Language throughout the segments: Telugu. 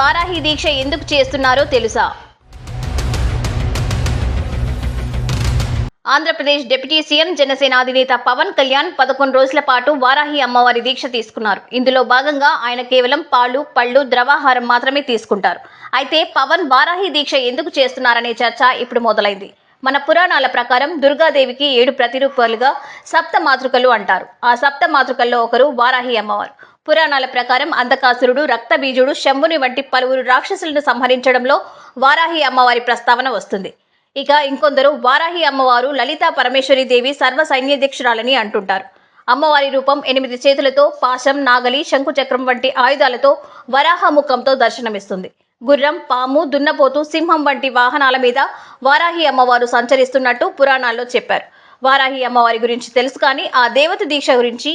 వారాహి దీక్ష ఎందుకు చేస్తున్నారో తెలుసా? ఆంధ్రప్రదేశ్ డిప్యూటీ సీఎం జనసేన అధినేత పవన్ కళ్యాణ్ పదకొండు రోజుల పాటు వారాహి అమ్మవారి దీక్ష తీసుకున్నారు. ఇందులో భాగంగా ఆయన కేవలం పాలు పళ్ళు ద్రవాహారం మాత్రమే తీసుకుంటారు. అయితే పవన్ వారాహి దీక్ష ఎందుకు చేస్తున్నారనే చర్చ ఇప్పుడు మొదలైంది. మన పురాణాల ప్రకారం దుర్గాదేవికి ఏడు ప్రతిరూపాలుగా సప్త మాతృకలు అంటారు. ఆ సప్త మాతృకల్లో ఒకరు వారాహి అమ్మవారు. పురాణాల ప్రకారం అంధకాసురుడు రక్తబీజుడు శంభుని వంటి పలువురు రాక్షసులను సంహరించడంలో వారాహి అమ్మవారి ప్రస్తావన వస్తుంది. ఇక ఇంకొందరు వారాహి అమ్మవారు లలితా పరమేశ్వరి దేవి సర్వ సైన్యాధ్యక్షురాలని అంటుంటారు. అమ్మవారి రూపం ఎనిమిది చేతులతో పాశం నాగలి శంకుచక్రం వంటి ఆయుధాలతో వరాహ ముఖంతో దర్శనమిస్తుంది. గుర్రం పాము దున్నపోతు సింహం వంటి వాహనాల మీద వారాహి అమ్మవారు సంచరిస్తున్నట్టు పురాణాల్లో చెప్పారు. వారాహి అమ్మవారి గురించి తెలుసు కానీ ఆ దేవత దీక్ష గురించి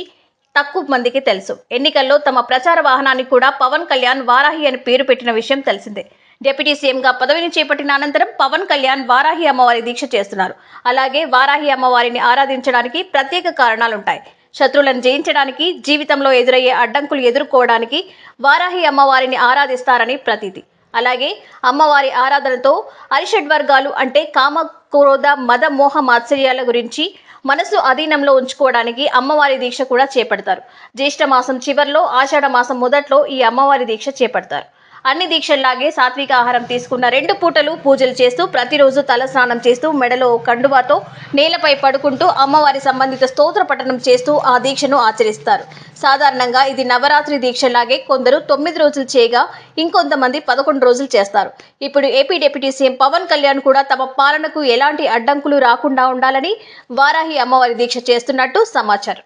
తక్కువ మందికి తెలుసు. ఎన్నికల్లో తమ ప్రచార వాహనాన్ని కూడా పవన్ కళ్యాణ్ వారాహి అని పేరు పెట్టిన విషయం తెలిసిందే. డిప్యూటీ సీఎంగా పదవిని చేపట్టిన అనంతరం పవన్ కళ్యాణ్ వారాహి అమ్మవారి దీక్ష చేస్తున్నారు. అలాగే వారాహి అమ్మవారిని ఆరాధించడానికి ప్రత్యేక కారణాలుంటాయి. శత్రువులను జయించడానికి జీవితంలో ఎదురయ్యే అడ్డంకులు ఎదుర్కోవడానికి వారాహి అమ్మవారిని ఆరాధిస్తారని ప్రతీతి. అలాగే అమ్మవారి ఆరాధనతో అరిషడ్ వర్గాలు అంటే కామ క్రోధ మద మోహ మాత్సర్యాల గురించి మనసు అధీనంలో ఉంచుకోవడానికి అమ్మవారి దీక్ష కూడా చేపడతారు. జ్యేష్ఠ మాసం చివర్లో ఆషాఢ మాసం మొదట్లో ఈ అమ్మవారి దీక్ష చేపడతారు. అన్ని దీక్షల్లాగే సాత్విక ఆహారం తీసుకున్న రెండు పూటలు పూజలు చేస్తూ ప్రతిరోజు తల స్నానం చేస్తూ మెడలో కండువాతో నేలపై పడుకుంటూ అమ్మవారి సంబంధిత స్తోత్ర పఠనం చేస్తూ ఆ దీక్షను ఆచరిస్తారు. సాధారణంగా ఇది నవరాత్రి దీక్షలాగే కొందరు తొమ్మిది రోజులు చేయగా ఇంకొంతమంది పదకొండు రోజులు చేస్తారు. ఇప్పుడు AP deputy CM Pavan Kalyan కూడా తమ పాలనకు ఎలాంటి అడ్డంకులు రాకుండా ఉండాలని వారాహి అమ్మవారి దీక్ష చేస్తున్నట్టు సమాచారం.